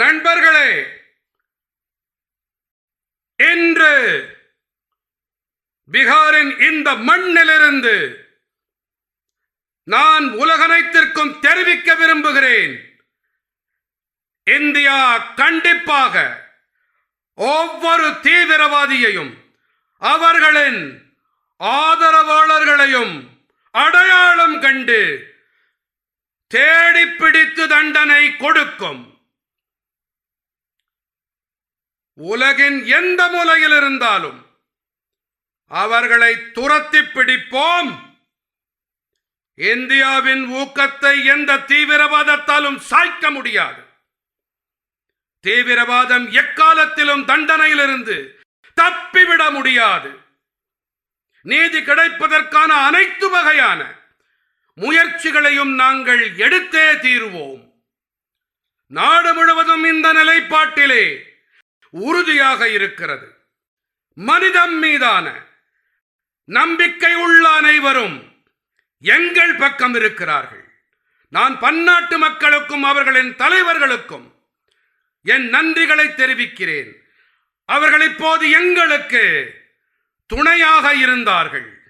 நண்பர்களே இன்று பீகாரின் இந்த மண்ணிலிருந்து நான் உலகனைத்திற்கும் தெரிவிக்க விரும்புகிறேன். இந்தியா கண்டிப்பாக ஒவ்வொரு தீவிரவாதியையும் அவர்களின் ஆதரவாளர்களையும் அடையாளம் கண்டு தேடி பிடித்து தண்டனை கொடுக்கும். உலகின் எந்த மூலையில் இருந்தாலும் அவர்களை துரத்தி பிடிப்போம். இந்தியாவின் ஊக்கத்தை எந்த தீவிரவாதத்தாலும் சாய்க்க முடியாது. தீவிரவாதம் எக்காலத்திலும் தண்டனையிலிருந்து தப்பிவிட முடியாது. நீதி கிடைப்பதற்கான அனைத்து வகையான முயற்சிகளையும் நாங்கள் எடுத்தே தீருவோம். நாடு முழுவதும் இந்த நிலைப்பாட்டிலே உறுதியாக இருக்கிறது. மனிதம் மீதான நம்பிக்கை உள்ள அனைவரும் எங்கள் பக்கம் இருக்கிறார்கள். நான் பன்னாட்டு மக்களுக்கும் அவர்களின் தலைவர்களுக்கும் என் நன்றிகளை தெரிவிக்கிறேன். அவர்கள் இப்போது எங்களுக்கு துணையாக இருந்தார்கள்.